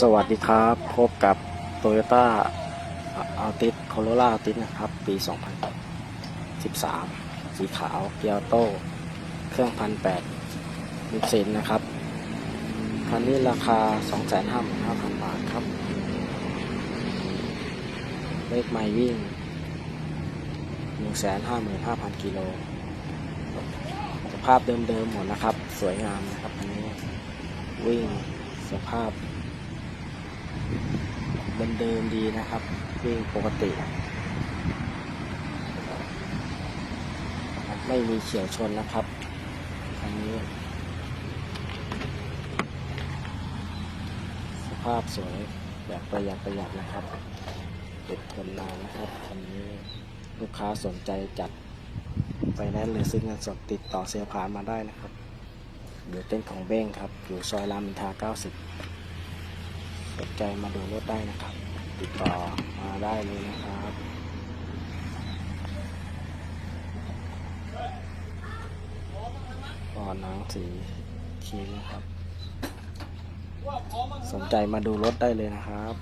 สวัสดีครับ พบกับ Toyota a l t i s Corolla a l t i s นะครับ ปี 2013 สีขาว เกียร์โต้ เครื่องพันแปดมิกซินนะครับ คันนี้ราคา 255,000 บาทครับ เลขไมล์วิ่ง 155,000 กิโล สภาพเดิมๆหมดนะครับ สวยงามนะครับ อันนี้วิ่งสภาพ เดิมๆดีนะครับวิ่งปกติ ไม่มีเฉียวชนนะครับคันนี้ สภาพสวยแบบประหยัดประหยัดนะครับติดทนนานนะครับคันนี้ลูกค้าสนใจจัดไปแนนซ์หรือซื้อเงินสดติดต่อเสียผานมาได้นะครับ เดี๋ยวเต้นของเบ้งครับ อยู่ซอยรามอินทรา90 สนใจมาดูรถได้นะครับ ติดต่อมาได้เลยนะครับก่อนนังสีคีนะครับ สนใจมาดูรถได้เลยนะครับ